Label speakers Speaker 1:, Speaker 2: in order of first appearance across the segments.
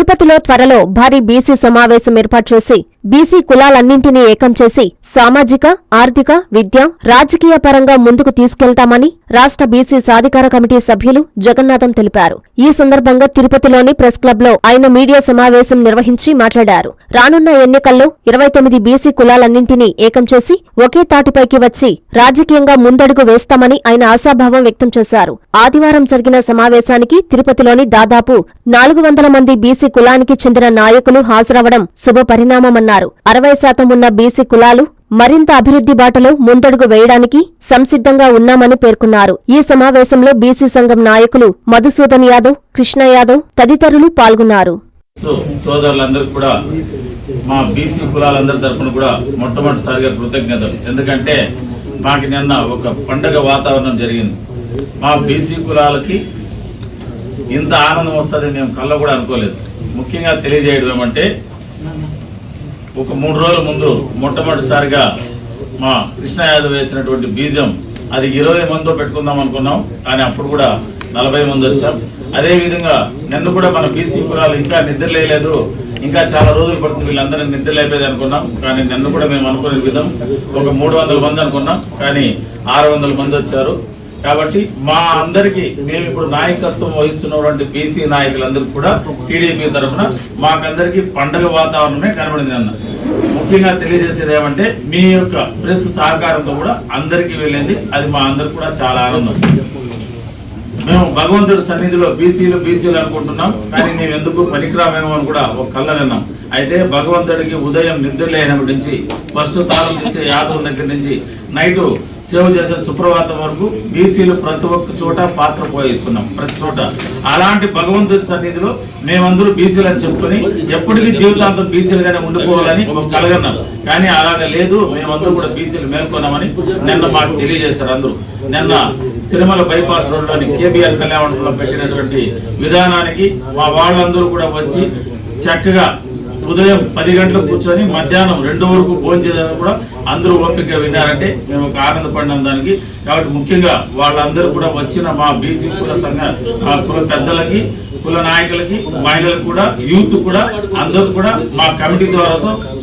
Speaker 1: తిరుపతిలో త్వరలో భారీ బీసీ సమావేశం ఏర్పాటు చేసి బీసీ కులాలన్నింటినీ ఏకం చేసి సామాజిక ఆర్థిక విద్య రాజకీయ పరంగా ముందుకు తీసుకెళ్తామని రాష్ట్ర బీసీ సాధికార కమిటీ సభ్యులు జగన్నాథం తెలిపారు. ఈ సందర్భంగా తిరుపతిలోని ప్రెస్ క్లబ్లో ఆయన మీడియా సమావేశం నిర్వహించి మాట్లాడారు. రానున్న ఎన్నికల్లో ఇరవై తొమ్మిది బీసీ కులాలన్నింటినీ ఏకం చేసి ఒకే తాటిపైకి వచ్చి రాజకీయంగా ముందడుగు వేస్తామని ఆయన ఆశాభావం వ్యక్తం చేశారు. ఆదివారం జరిగిన సమావేశానికి తిరుపతిలోని దాదాపు నాలుగు వందల మంది బీసీ కులానికి చెందిన నాయకులు హాజరవడం శుభపరిణామమన్నారు. అరవై శాతం ఉన్న బీసీ కులాలు మరింత అభివృద్ధి బాటలో ముందడుగు వేయడానికి సంసిద్ధంగా ఉన్నామని పేర్కొన్నారు. ఈ సమావేశంలో బీసీ సంఘం నాయకులు మధుసూదన్ యాదవ్ కృష్ణ యాదవ్ తదితరులు పాల్గొన్నారు.
Speaker 2: సోదరులందరికీ కూడా మా బీసీ కులాలందరి తరఫున కూడా మొట్టమొదటిసారిగా కృతజ్ఞతలు. ఎందుకంటే మాకు నిన్న ఒక పండగ వాతావరణం జరిగింది. మా బీసీ కులాలకి ఇంత ఆనందం వస్తుంది మేము కళ్ళ కూడా అనుకోలేదు. ముఖ్యంగా తెలియజేయడం ఏమంటే ఒక మూడు రోజుల ముందు మొట్టమొదటిసారిగా మా కృష్ణ యాదవ్ వేసినటువంటి బీజం అది ఇరవై మందితో పెట్టుకుందాం అనుకున్నాం కానీ అప్పుడు కూడా నలభై మంది వచ్చాం. అదేవిధంగా నన్ను కూడా మన బీసీ కులాలు ఇంకా నిద్రలేయలేదు ఇంకా చాలా రోజులు పడుతుంది వీళ్ళందరినీ నిద్ర లేపేది అనుకున్నాం కానీ నన్ను కూడా మేము అనుకునే విధం ఒక మూడు వందల మంది అనుకున్నాం కానీ ఆరు వందల మంది వచ్చారు. కాబట్టి మా అందరికి మేము ఇప్పుడు నాయకత్వం వహిస్తున్నటువంటి బీసీ నాయకులందరికీ కూడా టీడీపీ తరఫున మాకందరికి పండగ వాతావరణమే కనబడింది అన్న. ముఖ్యంగా తెలియజేసేది ఏమంటే మీ యొక్క ప్రెస్ సహకారంతో కూడా అందరికీ వెళ్ళింది అది మా అందరికి కూడా చాలా ఆనందం. మేము భగవంతుడి సన్నిధిలో బీసీలు బీసీలు అనుకుంటున్నాం. కానీ మేము ఎందుకు పనికిరామేమో అని కూడా ఒక కళ్ళ విన్నాం. అయితే భగవంతుడికి ఉదయం నిద్ర లేనప్పటి నుంచి ఫస్ట్ తాళం తీసే యాదవ్ దగ్గర నుంచి నైటు సేవ చేసే సుప్రభాతం వరకు బీసీలు ప్రతి ఒక్క చోట పాత్ర పోయిస్తున్నాం ప్రతి చోట. అలాంటి భగవంతుడి సన్నిధిలో మేమందరూ బీసీలు అని చెప్పుకొని ఎప్పటికీ జీవితాంతం బీసీలుగానే ఉండిపోవాలని కలగన్నాం. కానీ అలాగ లేదు మేమందరూ కూడా బీసీలు మేల్కొన్నామని నిన్న మాకు తెలియజేశారు అందరూ. నిన్న తిరుమల బైపాస్ రోడ్లోని కేబీఆర్ కళ్యాణంలో పెట్టినటువంటి విధానానికి మా వాళ్ళందరూ కూడా వచ్చి చక్కగా ఉదయం పది గంటలకు కూర్చొని మధ్యాహ్నం రెండు వరకు భోజనం చేయడానికి కూడా అందరూ ఓపికగా విన్నారంటే మేము ఒక ఆనందపడినాం దానికి. కాబట్టి ముఖ్యంగా వాళ్ళందరూ కూడా వచ్చిన మా బీసీ కుల సంఘ మా కుల పెద్దలకి కుల నాయకులకి మహిళలకు కూడా యూత్ కూడా అందరూ కూడా మా కమిటీ ద్వారా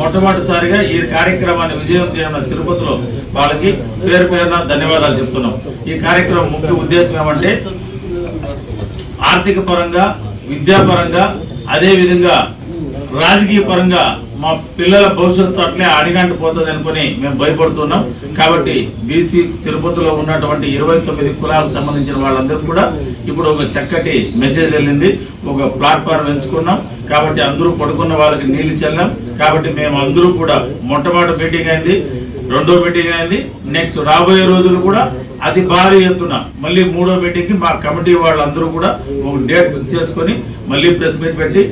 Speaker 2: మొట్టమొదటిసారిగా ఈ కార్యక్రమాన్ని విజయం చేయడం తిరుపతిలో వాళ్ళకి పేరు పేరున ధన్యవాదాలు చెప్తున్నాం. ఈ కార్యక్రమం ముఖ్య ఉద్దేశం ఏమంటే ఆర్థిక పరంగా విద్యాపరంగా అదే విధంగా రాజకీయ పరంగా మా పిల్లల భవిష్యత్తు అట్లే అడిగంటి పోతుంది అనుకుని మేము భయపడుతున్నాం. కాబట్టి బీసీ తిరుపతిలో ఉన్నటువంటి ఇరవై తొమ్మిది కులాలకు సంబంధించిన వాళ్ళందరూ కూడా ఇప్పుడు ఒక చక్కటి మెసేజ్ వెళ్ళింది. ఒక ప్లాట్ఫామ్ ఎంచుకున్నాం. కాబట్టి అందరూ పడుకున్న వాళ్ళకి నీళ్ళు చల్లాం. కాబట్టి మేము అందరూ కూడా మొట్టమొదటి మీటింగ్ అయింది. రెండో మీటింగ్ అయింది. నెక్స్ట్ రాబోయే రోజులు కూడా అతి భారీ ఎత్తున మళ్ళీ మూడో మీటింగ్కి మా కమిటీ వాళ్ళందరూ కూడా ఒక డేట్ ఫిక్స్ చేసుకొని మళ్ళీ ప్రెస్ మీట్ పెట్టి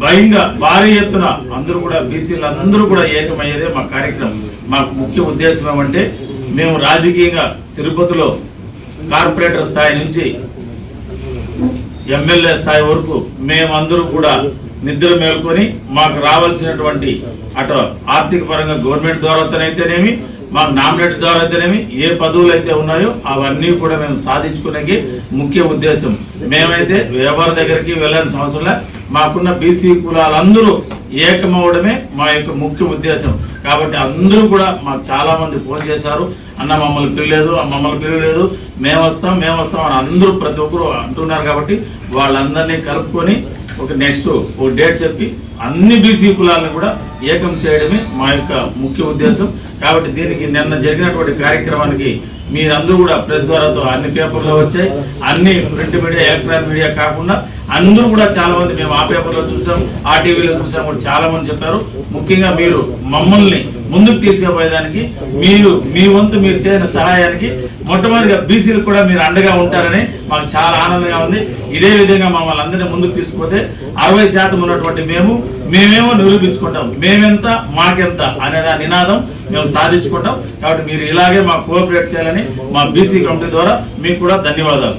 Speaker 2: భయంగా భారీ ఎత్తున అందరూ కూడా బీసీలు అందరూ కూడా ఏకమయ్యేదే మా కార్యక్రమం. మాకు ముఖ్య ఉద్దేశం ఏమంటే మేము రాజకీయంగా తిరుపతిలో కార్పొరేటర్ స్థాయి నుంచి ఎమ్మెల్యే స్థాయి వరకు మేమందరూ కూడా నిద్ర మేల్కొని మాకు రావాల్సినటువంటి అటు ఆర్థిక పరంగా గవర్నమెంట్ ద్వారాతోనైతేనేమి మాకు నామినేట్ ద్వారా అయితేనేమి ఏ పదవులు అయితే ఉన్నాయో అవన్నీ కూడా మేము సాధించుకునే ముఖ్య ఉద్దేశం. మేమైతే వ్యాపార దగ్గరికి వెళ్ళాల్సిన అవసరం మాకున్న బీసీ కులాలందరూ ఏకమవడమే మా యొక్క ముఖ్య ఉద్దేశం. కాబట్టి అందరూ కూడా మాకు చాలా మంది ఫోన్ చేశారు. అన్న మమ్మల్ని పిలలేదు మమ్మల్ని పిలవలేదు మేము వస్తాం మేము వస్తాం అని అందరూ ప్రతి ఒక్కరు అంటున్నారు కాబట్టి వాళ్ళందరినీ కలుపుకొని ఒక నెక్స్ట్ ఒక డేట్ చెప్పి అన్ని బీసీ కులాలను కూడా ఏకం చేయడమే మా యొక్క ముఖ్య ఉద్దేశం. కాబట్టి దీనికి నిన్న జరిగినటువంటి కార్యక్రమానికి మీరందరూ కూడా ప్రెస్ ద్వారాతో అన్ని పేపర్లో వచ్చాయి. అన్ని ప్రింట్ మీడియా ఎలక్ట్రానిక్ మీడియా కాకుండా అందరూ కూడా చాలా మంది మేము ఆ పేపర్లో చూసాం ఆ టీవీలో చూసాం కూడా చాలా మంది చెప్పారు. ముఖ్యంగా మీరు మమ్మల్ని ముందుకు తీసుకుపోయేదానికి మీరు మీ వంతు మీరు చేసిన సహాయానికి మొట్టమొదటిగా బీసీలు కూడా మీరు అండగా ఉంటారని మాకు చాలా ఆనందంగా ఉంది. ఇదే విధంగా మమ్మల్ని అందరినీ ముందుకు తీసుకుపోతే అరవై శాతం ఉన్నటువంటి మేము మేమేమో నిరూపించుకుంటాం. మేమెంత మాకెంత అనే నినాదం మేము సాధించుకుంటాం. కాబట్టి మీరు ఇలాగే మాకు కోఆపరేట్ చేయాలని మా బీసీ కమిటీ ద్వారా మీకు కూడా ధన్యవాదాలు.